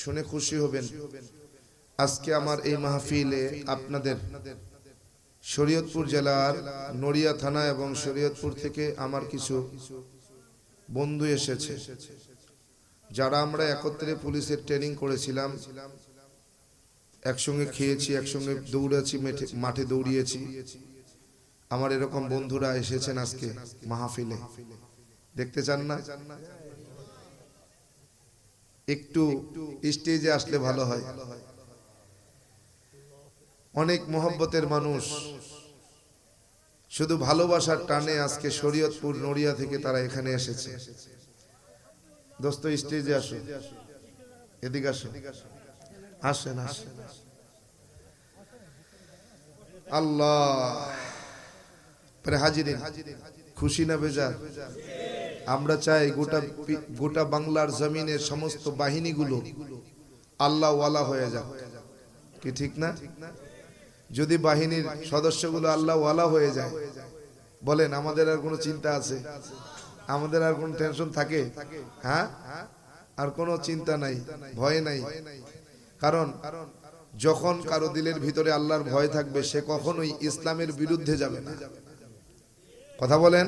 শুনে খুশি হবেন। আজকে আমার এই মাহফিলে আপনাদের শরীয়তপুর জেলার নড়িয়া থানা এবং শরীয়তপুর থেকে আমার কিছু বন্ধু এসেছে। যারা আমরা একত্রে পুলিশের ট্রেনিং করেছিলাম। একসঙ্গে খেয়েছি, একসঙ্গে দৌড়েছি মাঠে দৌড়িয়েছি। আমার এরকম বন্ধুরা এসেছেন আজকে মাহফিলে। দেখতে চান না? একটু স্টেজে আসলে ভালো হয়। অনেক মোহব্বতের মানুষ শুধু ভালোবাসার টানে আজকে শরীয়তপুর নড়িয়া থেকে তারা এখানে এসেছে। দোস্ত, স্টেজে আসো। এদিকে আসো। আসেন আসেন। আল্লাহ। পরে হাজিরিন। খুশি না বেজার আমরা চাই গোটা গোটা বাংলার জমিনের সমস্ত বাহিনীগুলো আল্লাহ ওয়ালা হয়ে যাক। কি ঠিক না? যদি বাহিনীর সদস্যগুলো আল্লাহ ওয়ালা হয়ে যায়, বলেন, আমাদের আর কোনো চিন্তা আছে? আমাদের আর কোনো টেনশন থাকে? হ্যাঁ? আর কোনো চিন্তা নাই, ভয় নাই। কারণ, যখন কারও দিলের ভিতরে আল্লাহর ভয় থাকবে, সে কখনোই ইসলামের বিরুদ্ধে যাবে না। কথা বলেন,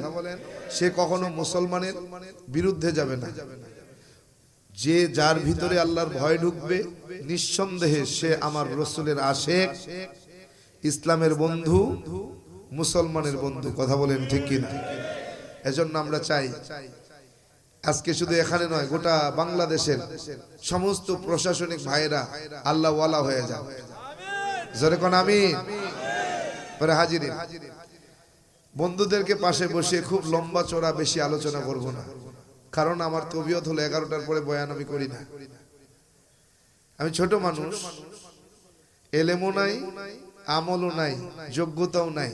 সে কখনো মুসলমানের বিরুদ্ধে যাবে না। যে যার ভিতরে আল্লাহর ভয় ঢুকবে, নিঃসন্দেহে সে আমার রসুলের আশেক, ইসলামের বন্ধু, মুসলমানের বন্ধু। কথা বলেন ঠিক কিনা? এজন্য আমরা চাই, আজকে শুধু এখানে নয়, গোটা বাংলাদেশের সমস্ত প্রশাসনিক ভাইরা আল্লাহ ওয়ালা হয়ে যান। জোরে আমি পরে হাজিরি বন্ধুদেরকে পাশে বসে খুব লম্বা চড়া বেশি আলোচনা করব না। কারণ আমার তবিয়ত হলো এগারোটার পরে বয়ান আমি করি না। আমি ছোট মানুষ, এলেমও নাই, আমলও নাই, যোগ্যতাও নাই।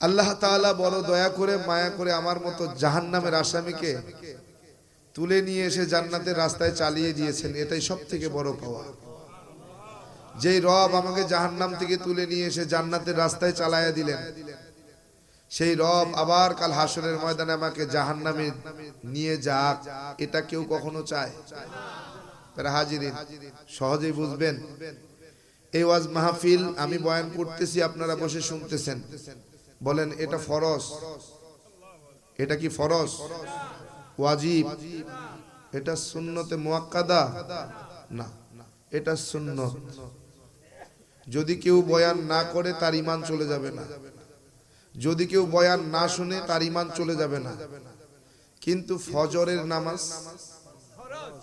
আল্লাহ তাআলা বড় দয়া করে, মায়া করে আমার মতো জাহান্নামের আসামিকে তুলে নিয়ে এসে জান্নাতের রাস্তায় চালিয়ে দিয়েছেন। এটাই সব থেকে বড় পাওয়া। যেই রব আমাকে জাহান্নাম থেকে তুলে নিয়ে এসে জান্নাতের রাস্তায় চালায়া দিলেন, সেই রব আবার কাল হাসরের ময়দানে আমাকে জাহান্নামে নিয়ে যাক, এটা কেউ কখনো চায়। তারা হাজিরিন, সহজেই বুঝবেন। এই ওয়াজ মাহফিল আমি বয়ান করতেছি, আপনারা বসে শুনতেছেন। বলেন, এটা ফরজ? এটা কি ফরজ? ওয়াজিব? এটা সুন্নতে মুয়াক্কাদা? না, এটা সুন্নত। যদি কেউ বয়ান না করে, তার ইমান চলে যাবে না। যদি কেউ বয়ান না শুনে, তার ইমান চলে যাবে না। কিন্তু ফজরের নামাজ,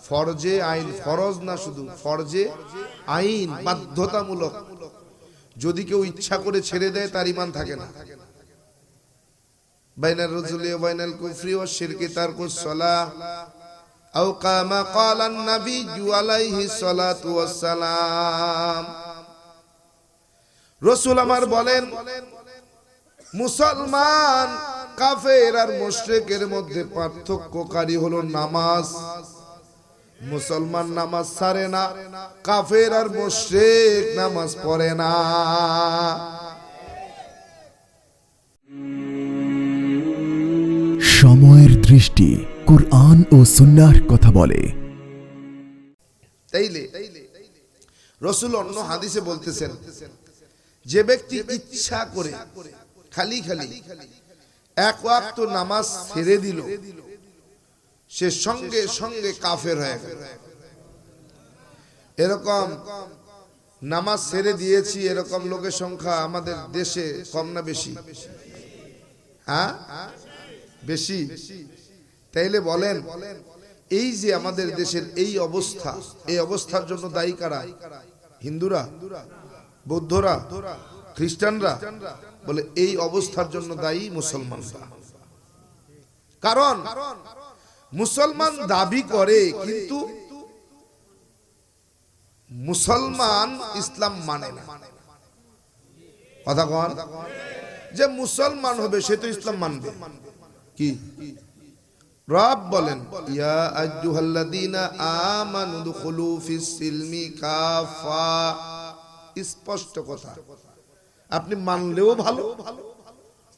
ফরজে আইন, ফরজ না শুধু, ফরজে আইন বাধ্যতামূলক। যদি কেউ ইচ্ছা করে ছেড়ে দেয়, তার ইমান থাকে না। বাইনাল রসুলি ও বাইনাল কুফরি ও শিরকি তার কুসলা আও কামা ক্বালান নাবিয়্যু আলাইহি সালাতু ওয়াসসালাম রসুল আমার বলেন মুসলমান কাফের আর মুশরিকের মধ্যে পার্থক্যকারী হলো নামাজ মুসলমান নামাজ ছাড়ে না কাফের আর মুশরিক নামাজ পড়ে না সময়ের দৃষ্টি কোরআন ও সুন্নাহর কথা বলে তাইলে রসুল অন্য হাদিসে বলতেছেন যে ব্যক্তি ইচ্ছা করে, খালি খালি এক ওয়াক্ত নামাজ ছেড়ে দিল, সে সঙ্গে সঙ্গে কাফের হয়ে গেল। এরকম নামাজ ছেড়ে দিয়েছি, এরকম লোকের সংখ্যা আমাদের দেশে কম না বেশি? হ্যাঁ? বেশি? তাইলে বলেন, এই যে আমাদের দেশের এই অবস্থা, এই অবস্থার জন্য দায়ী কারা? হিন্দুরা? বৌদ্ধরা, খ্রিস্টানরা বলে এই অবস্থার জন্য দায়ী মুসলমানরা। কারণ মুসলমান দাবি করে, কিন্তু মুসলমান ইসলাম মানে না। কথা যে মুসলমান হবে, সে তো ইসলাম মানবে। কি? রব বলেন, ইয়া আইয়ুহাল্লাযীনা আমানু দুখুলু ফিস সিলমি কাফা। স্পষ্ট কথা। আপনি মানলেও ভালো,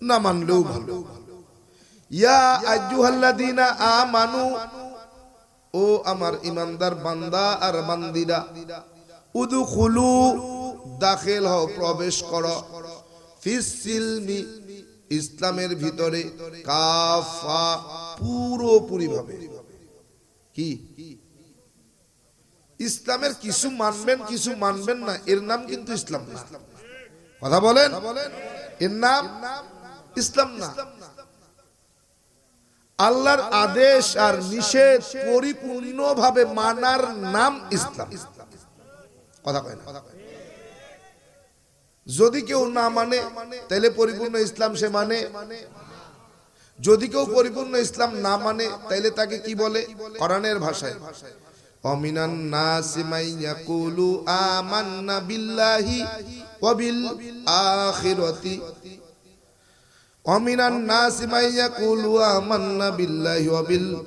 না মানলেও ভালো। ও আমার ইমানদার আর দাখিল হও, প্রবেশ ইসলামের ভিতরে কাফা পুরোপুরি ভাবে কি? ইসলামের কিছু মানবেন কিছু মানবেন না। এর নাম কিন্তু ইসলাম কথা বলেন? এর নাম ইসলাম না। আল্লাহর আদেশ আর নিষেধ পরিপূর্ণভাবে মানার নাম ইসলাম। কথা কয় না। যদি কেউ না মানে তাহলে পরিপূর্ণ ইসলাম সে মানে। যদি কেউ পরিপূর্ণ ইসলাম না মানে তাইলে তাকে কি বলে? কোরআনের ভাষায়। ومن الناس من يقول آمنا بالله وبالآخرة ومن الناس من يقول آمنا بالله وبال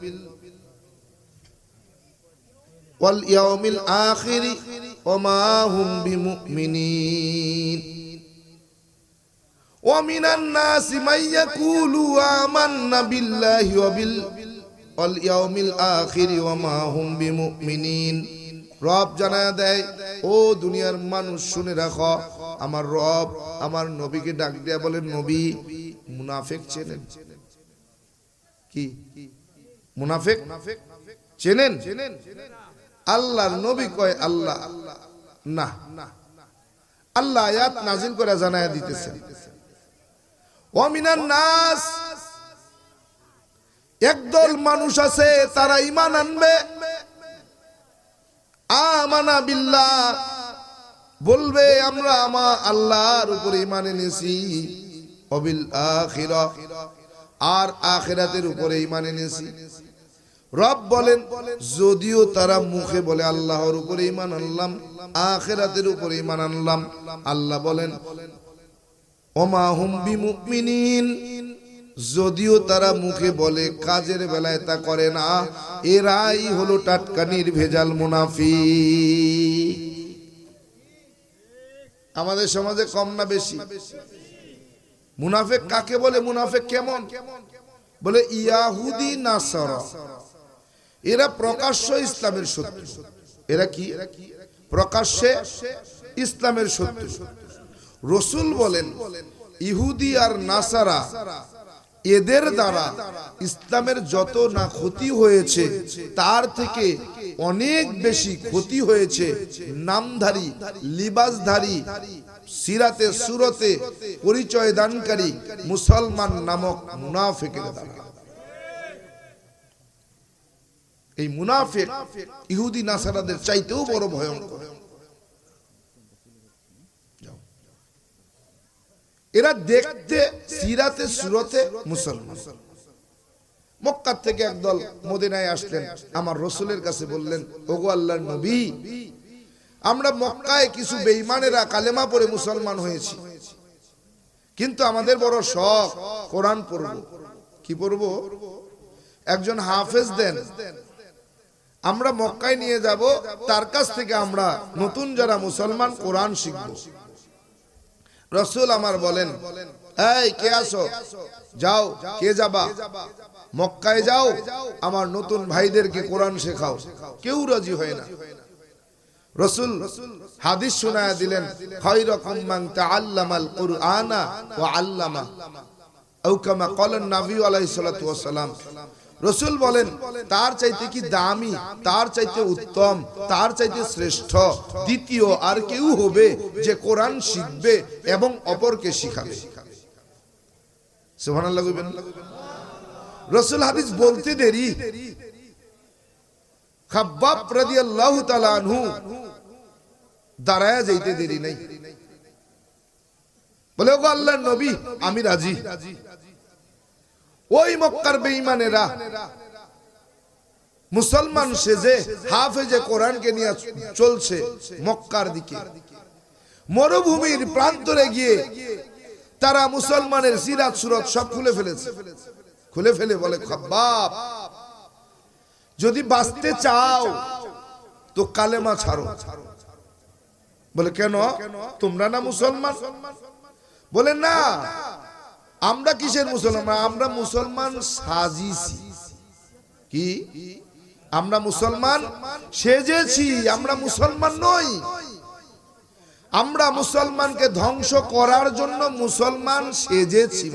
واليوم الآخر وما هم بمؤمنين ومن الناس من يقول آمنا بالله وبالآخرة অলিয়াউমিল আখিরি হুম বিমুমিনিন। রব জানায় দেয়, ও দুনিয়ার মানুষ, শুনে আমার রব আমার নবীকে ডাক বলে, নবী, মুনাফেক চেনেন। কি? মুনাফেক? চেনেন? আল্লাহর নবী কয়, আল্লাহ, না। আল্লাহ আয়াত নাজিল করে জানায় দিতেছেন অমিনার নাস একদল মানুষ আছে, তারা ইমান আনবে। আমানা বিল্লা বলবে, আমরা আমা আল্লাহর উপরে ইমান এনেছি, অবিল আখিরা আর আখিরাতের উপরে ইমান এনেছি। রব বলেন, যদিও তারা মুখে বলে, আল্লাহর উপরে ইমান আনলাম, আখেরাতের উপরে ইমান আনলাম। আল্লাহ বলেন, ওমা হুম বিমুমিনিন যদিও তারা মুখে বলে, কাজের বেলায় তা করে না। এরাই হলো টাটকানির ভেজাল মুনাফি আমাদের সমাজে কম না বেশি? মুনাফেক কাকে বলে? মুনাফেক কেমন? বলে, ইয়াহুদি নাসার। এরা প্রকাশ্য ইসলামের শত্রু। এরা কি? প্রকাশ্যে ইসলামের শত্রু। রসুল বলেন, ইহুদি আর নাসারা এদের দ্বারা ইসলামের যত না ক্ষতি হয়েছে, তার থেকে অনেক বেশি ক্ষতি হয়েছে নামধারী, লিবাসধারী, সিরাতে সুরতে পরিচয় দানকারী মুসলমান নামক মুনাফেকের দ্বারা। এই মুনাফেক ইহুদি, নাসারাদের চাইতেও বড় ভয়ঙ্কর। এরা দেখতে সিরাতে, সুরতে মুসলমান। মক্কার থেকে একদল মদিনায় আসলেন। আমার রসুলের কাছে বললেন, ওগো আল্লাহর নবী, আমরা মক্কায় কিছু বেঈমানেরা কালেমা পড়ে মুসলমান হয়েছি। কিন্তু আমাদের বড় শখ, কোরআন পড়ব। কি পড়ব? একজন হাফেজ দেন, আমরা মক্কায় নিয়ে যাব, তার কাছ থেকে আমরা নতুন যারা মুসলমান কোরআন শিখব। রসুল আমার বলেন, এই, কে আসো যাও, কে যাবা? মক্কায় যাও, আমার নতুন ভাইদেরকে কোরআন শেখাও। কেউ রাজি হয় না। রসুল হাদিস শোনায় দিলেন খৈরকুম মান তাআল্লামাল কুরআনা আল্লামা। আলাইহিস সালাতু ওয়াস সালাম রসুল বলেন, তার চাইতে কি দামি? তার চাইতে উত্তম? তার চাইতে শ্রেষ্ঠ? দ্বিতীয়, আর কেউ হবে যে কোরআন শিখবে এবং অপরকে শিখাবে। রসুল হাদিস বলতে দেরি। খাব্বাব রাদিয়াল্লাহু যাইতে দেরি নাই। বলে, ওগো আল্লাহর নবী, আমি রাজি। ওই মক্কার বেঈমানেরা। মুসলমান সেজে, হাফেজে কোরআনকে নিয়ে চলছে মক্কার দিকে। মরুভূমির প্রান্তরে গিয়ে তারা মুসলমানের সিরাত সুরত সব খুলে ফেলেছে। খুলে ফেলে বলে, খাব্বাব, যদি বাঁচতে চাও, তো কালেমা ছাড়ো। বলে, কেন? তোমরা না মুসলমান? বলে, না আমরা কিসের মুসলমান? আমরা মুসলমান সাজিছি কি? আমরা মুসলমান সেজেছি, আমরা মুসলমান নই। আমরা মুসলমানকে ধ্বংস করার জন্য মুসলমান সেজেছি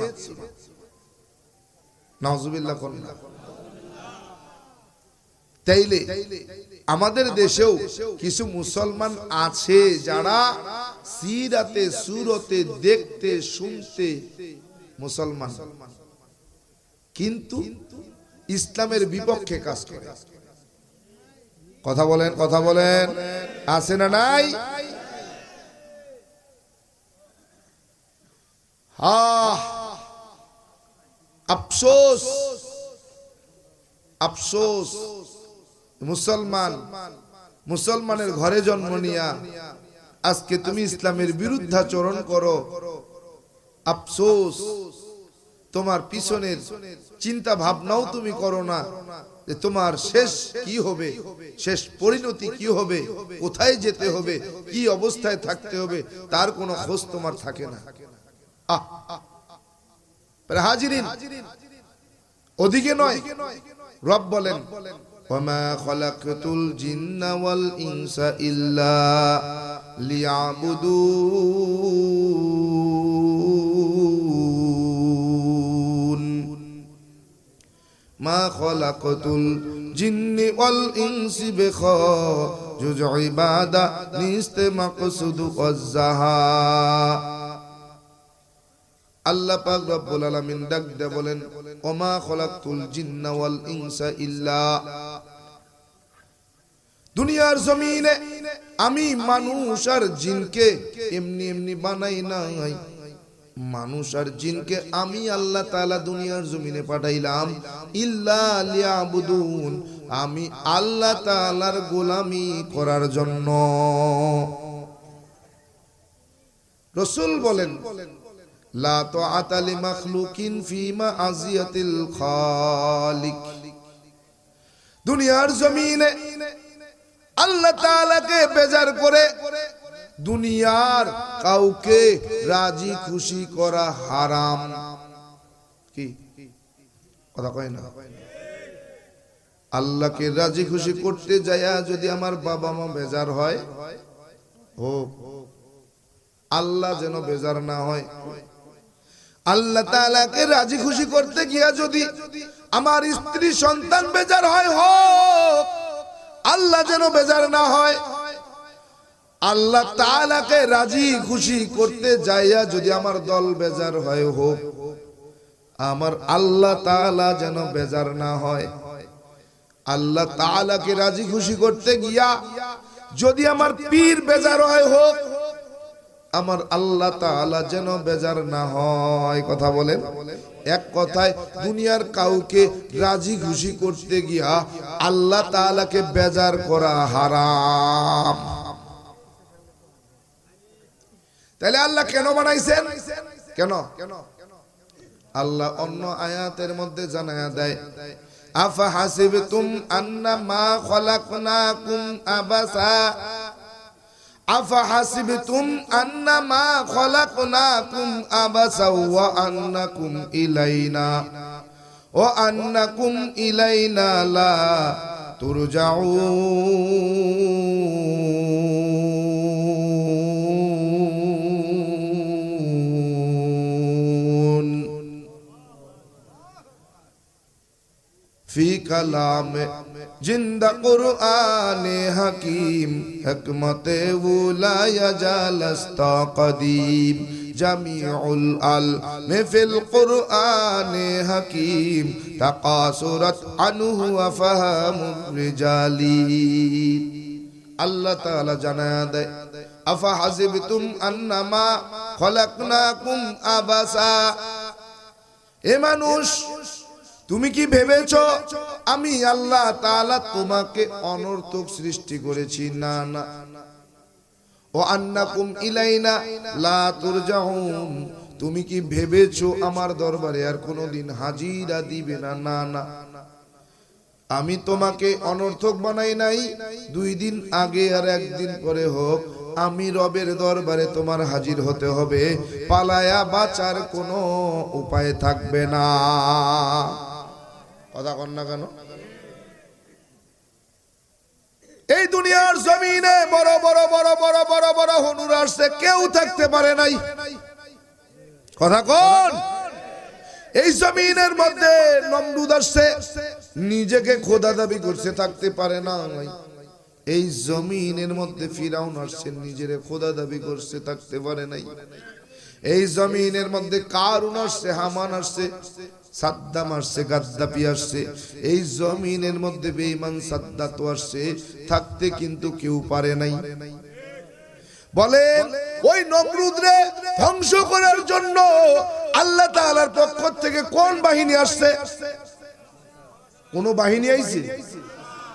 তাইলে আমাদের দেশেও কিছু মুসলমান আছে যারা সিরাতে, সুরতে, দেখতে, শুনতে মুসলমান। কিন্তু ইসলামের বিপক্ষে কাজ করে। কথা বলেন কথা বলেন। আছে না নাই? আফসোস! আফসোস! মুসলমান, মুসলমানের ঘরে জন্ম নিয়া আজকে তুমি ইসলামের বিরুদ্ধাচরণ করো। আফসোস, তোমার পিছনের চিন্তা ভাবনাও তুমি করো না যে তোমার শেষ কি হবে, শেষ পরিণতি কি হবে, কোথায় যেতে হবে, কি অবস্থায় থাকতে হবে, তার কোনো খোঁজ তোমার থাকে না। হাজিরিন, ওদিকে নয়, রব বলেন وما خلقت الجن والإنس إلا ليعبدون ما خلقت الجن والإنس بخاجز عبادة নিস্ত মকসুদ কজ্জাহা আল্লাহ পাক রব্বুল আলামিন ডাক দে বলেন ওমা খলাকতুল জিন্না ওয়াল ইনসা ইল্লা দুনিয়ার জমিনে আমি মানুষ আর জিনকে এমনি এমনি বানাই নাই। মানুষ আর জিনকে আমি আল্লাহ তাআলা দুনিয়ার জমিনে পাঠাইলাম। ইল্লা লিয়াবুদুন, আমি আল্লাহ তাআলার গোলামি করার জন্য। রসূল বলেন দুনিয়ার জমিনে আল্লাহ তাআলাকে বেজার করে দুনিয়ার কাউকে রাজি খুশি করা হারাম। কি? কথা কয় না? আল্লাহকে রাজি খুশি করতে যায়া যদি আমার বাবা মা বেজার হয়, হোক। আল্লাহ যেন বেজার না হয়। আল্লাহ তাআলাকে রাজি খুশি করতে গিয়া যদি আমার স্ত্রী সন্তান বেজার হয়, হোক। আল্লাহ যেন বেজার না হয়। আল্লাহ তালাকে রাজি খুশি করতে যাইয়া যদি আমার দল বেজার হয়, হোক। আমার আল্লাহ তালা যেন বেজার না হয়। আল্লাহ তালাকে রাজি খুশি করতে গিয়া যদি আমার পীর বেজার হয়, হোক। আমার আল্লাহ তাআলা যেন বেজার না হয়, কথা বলেন। এক কথায়, দুনিয়ার কাউকে রাজি খুশি করতে গিয়া আল্লাহ তাআলাকে বেজার করা হারাম। তাহলে আল্লাহ কেন বানাইছেন? কেন? আল্লাহ অন্য আয়াতের মধ্যে জানায়া দেয়, আফা হাসিবতুম আন্নামা খলাকনাকুম আবাসা? আফা হাসিব তুম আন্না মা খলাকনাকুম আবাসা ওয়া আন্নাকুম ইলাইনা। ও আন্নাকুম ইলাইনা লা তুরজাউন। ফি কালামে, জিন্দা কুরআনে হাকিম, হিকমতে উলায়া জালাস্তা কদীম, জামিউল আল মেফিল কুরআনে হাকিম, তাকাসুরাত আনহু ওয়া ফাহামুর রিজালি। আল্লাহ তাআলা জানায়া দেয়, আফা হাসিবতুম আন্নামা খলাকনাকুম আবাসা। এ মানুষ তুমি কি ভেবেছ আমি আল্লাহ তাআলা তোমাকে অনর্থক সৃষ্টি করেছি? না না। ও আন্নাকুম ইলাইনা লা তুরজাউন। তুমি কি ভেবেছো আমার দরবারে আর কোনোদিন হাজিরা দিবে না? না না। আমি তোমাকে অনর্থক বানাই নাই। দুই দিন আগে আর একদিন পরে হোক, আমি রবের দরবারে তোমার হাজির হতে হবে। পালায়া বাঁচার কোনো উপায় থাকবে না। কথা কন না কেন? এই দুনিয়ার জমিনে বড় বড় বড় বড় বড় বড় হনুর আসছে, কেউ থাকতে পারে নাই। কথা কোন। এই জমিনের মধ্যে নমরুদ আসছে, নিজেকে খোদা দাবি করছে, থাকতে পারে না এই জমিনের মধ্যে ফিরাউন আসছে, নিজেরে খোদা দাবি করছে, থাকতে পারে নাই। এই জমিনের মধ্যে কারুন আসছে, হামান আসছে সাদ্দাম আসছে গাদ্দাপি আসছে। এই জমিনের মধ্যে বেঈমান সাদ্দাত আসছে। থাকতে কিন্তু কেউ পারে নাই। বলেন, ওই নমরুদরে ধ্বংস করার জন্য আল্লাহ তাআলার পক্ষ থেকে কোন বাহিনী আসছে? কোন বাহিনী আইছে?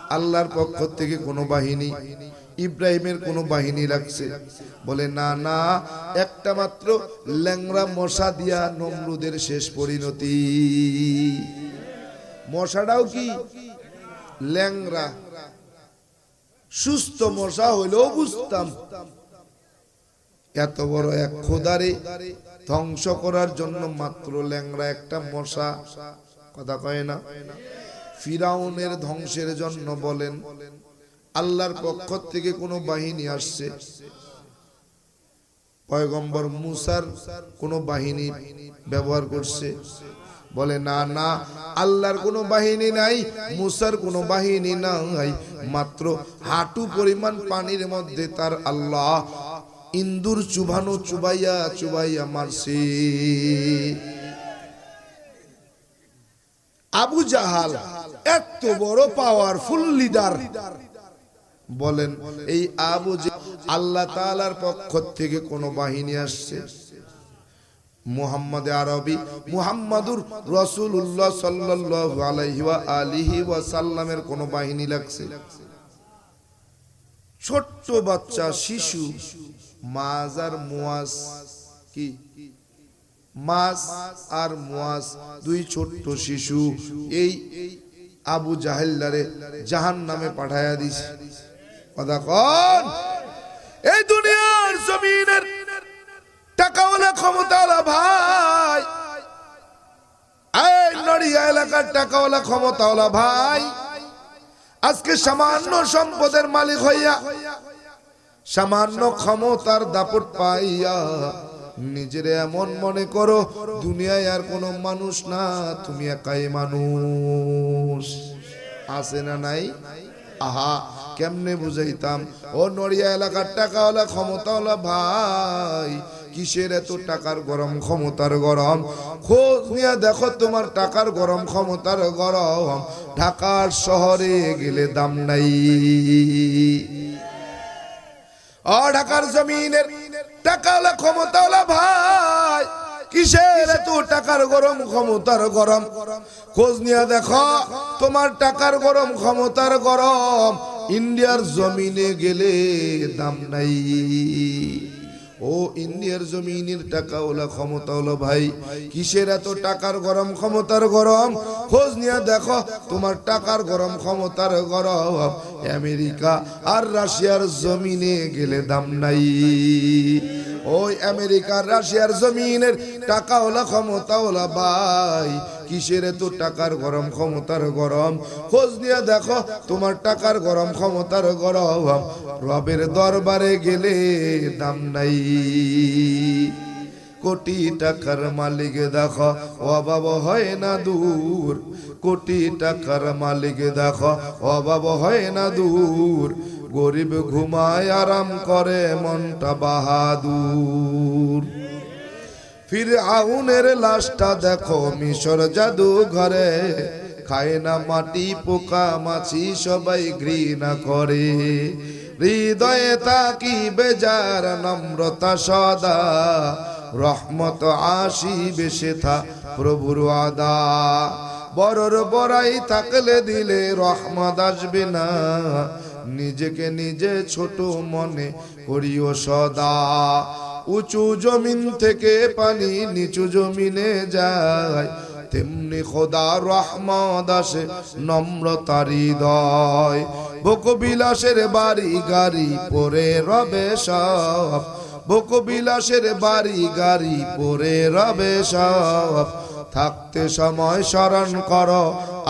আল্লাহর পক্ষ থেকে কোন বাহিনী। ইব্রাহিমের কোন বাহিনী লাগছে। বলে, না না, একটা মাত্র ল্যাংরা মশা দিয়া নমরুদের শেষ পরিণতি। মশাটাও কি? ল্যাংরা সুস্থ মশা হইলেও বুঝতাম। এত বড় এক খোদারে ধ্বংস করার জন্য মাত্র ল্যাংরা একটা মশা। কথা কয় না? ফিরাউনের ধ্বংসের জন্য বলেন আল্লাহর পক্ষ থেকে কোনো বাহিনী আসছে। পয়গম্বর মুসার কোনো বাহিনী ব্যবহার করছে। বলে, না না, আল্লাহর কোনো বাহিনী নাই, মুসার কোনো বাহিনী নাই। মাত্র হাঁটু পরিমাণ পানির মধ্যে তার আল্লাহ ইন্দুর চুবানো চুবাইয়া চুবাইয়া মারছে। আবু জাহাল এত বড় পাওয়ার পাওয়ারফুল লিডার বলেন, এই আবু যে আল্লাহ তাআলার পক্ষ থেকে কোন বাহিনী আসছে। মুহাম্মদ আরবি, মুহাম্মাদুর রসুল্লাহ সাল্লাল্লাহু আলাইহি ওয়া আলিহি ওয়া সাল্লামের কোন বাহিনী লাগছে। ছোট্ট বাচ্চা, শিশু আর মুয়াজ কি? মাস আর মুয়াজ দুই ছোট্ট শিশু, এই আবু জাহেল্লারে জাহান নামে পাঠায়া দিছে। কথা কন এই দুনিয়ার জমিনের টাকাওয়ালা ক্ষমতাওয়ালা ভাই নড়িয়া এলাকার টাকাওয়ালা ভাই, আজকে সামান্য সম্পদের মালিক হইয়া, সামান্য ক্ষমতার দাপট পাইয়া নিজের এমন মনে করো, দুনিয়ায় আর কোনো মানুষ না, তুমি একাই মানুষ। আছে না নাই? আহা, কেমনে বুঝাইতাম? ও নড়িয়া এলাকার টাকাওয়ালা, ক্ষমতাওয়ালা ভাই, কিসের এত টাকার গরম, ক্ষমতার গরম? খোঁজ নিয়ে দেখো তোমার টাকার গরম, ক্ষমতার গরম। ঢাকার শহরে গেলে দাম নাই। ও ঢাকার জমিনের টাকাওয়ালা, ক্ষমতাওয়ালা ভাই কিসের এত টাকার গরম ক্ষমতার গরম? খোঁজ নিয়ে দেখো, তোমার টাকার গরম ক্ষমতার গরম। ইন্ডিয়ার জমিনে গেলে দাম নাই। ও, ইন্ডিয়ার জমিনের টাকা ওলা ক্ষমতা হলো ভাই, কিসের এত টাকার গরম ক্ষমতার গরম? খোঁজ নিয়ে দেখো, তোমার টাকার গরম ক্ষমতার গরম। আমেরিকা আর রাশিয়ার জমিনে গেলে দাম নাই। ওই আমেরিকার রাশিয়ার জমিনের টাকা ওলা ক্ষমতা ওলা ভাই, কিসের এত টাকার গরম, ক্ষমতার গরম? খোঁজ নিয়ে দেখো, তোমার টাকার গরম, ক্ষমতার গরম। রবের দরবারে গেলে দাম নাই। কোটি টাকার মালিক দেখো, অভাব হয় না দূর। কোটি টাকার মালিক দেখো, অভাব হয় না দূর। গরিব ঘুমায় আরাম করে, মনটা বাহাদুর। ফির আউনের লাশটা দেখো, মিশর জাদু ঘরে। খায় না মাটি, পোকা, মাছি, সবাই ঘৃণা করে। হৃদয়ে তাকি বেজার নম্রতা সদা। রহমত আসি বেশে থা প্রভুর আদা। বড়র বড়াই থাকলে দিলে রহমত আসবে না। নিজেকে নিজে ছোট মনে করিও সদা। উঁচু জমিন থেকে পানি নিচু জমিনে যায়, তেমনি খোদা রহমত আসে নম্রতার হৃদয়। বকবিলাসের বাড়ি গাড়ি পরে রবে সব বকবিলাসের বাড়ি গাড়ি পরে রবে সব। থাকতে সময় স্মরণ কর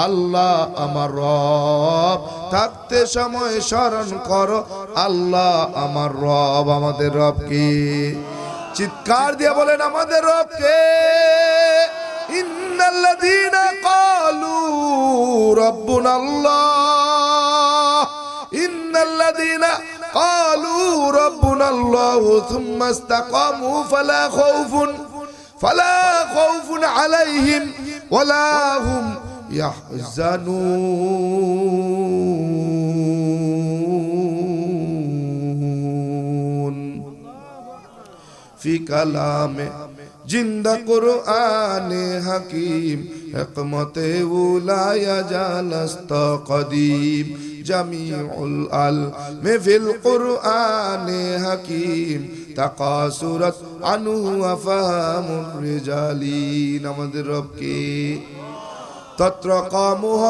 আল্লাহ আমার রব। থাকতে সময় স্মরণ করো, আল্লাহ আমার রব আমাদের রব কি চিৎকার দিয়ে বলেন, আমাদের রব কে ইন্নাল্লাযীনা ক্বালু রব্বুনা আল্লাহ ইন্নাল্লাযীনা ক্বালু রব্বুনা আল্লাহ সুম্মা ইসতাকামু ফালা খাউফুন ফালা খাউফুন আলাইহিম ওয়ালা হুম يحزنون في كلام জিন্দা কুরআনে হাকিম হিকমত উলা ইয়াজালাস্ত কদিম জামিউল আল মেফিল কুরআনে হাকিম তাকাসুরাত আনু আফহামুর রিজালিন আমাদের রবকে তত্র কামুহ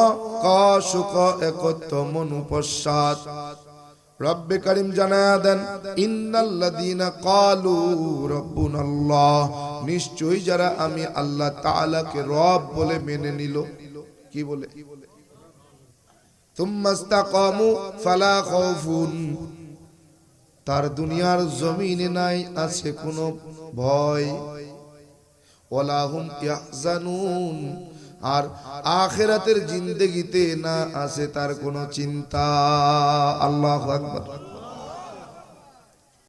কাশুক একত্ব মনুপশ্চাৎ রব্বে করিম জানায়া দেন, ইন্নাল্লাযীনা ক্বালু রাব্বুনাল্লাহ। নিশ্চয়ই যারা আমি আল্লাহ তাআলাকে রব বলে মেনে নিল। কি বলে? তুম্মাস্তাকামু ফালা খাউফুন। তার দুনিয়ার জমিনে নাই, আছে কোনো ভয়। ওয়ালাহুম ইয়াহজানুন। আর আখেরাতের জিন্দেগিতে না আসে তার কোনো চিন্তা। আল্লাহ আকবার।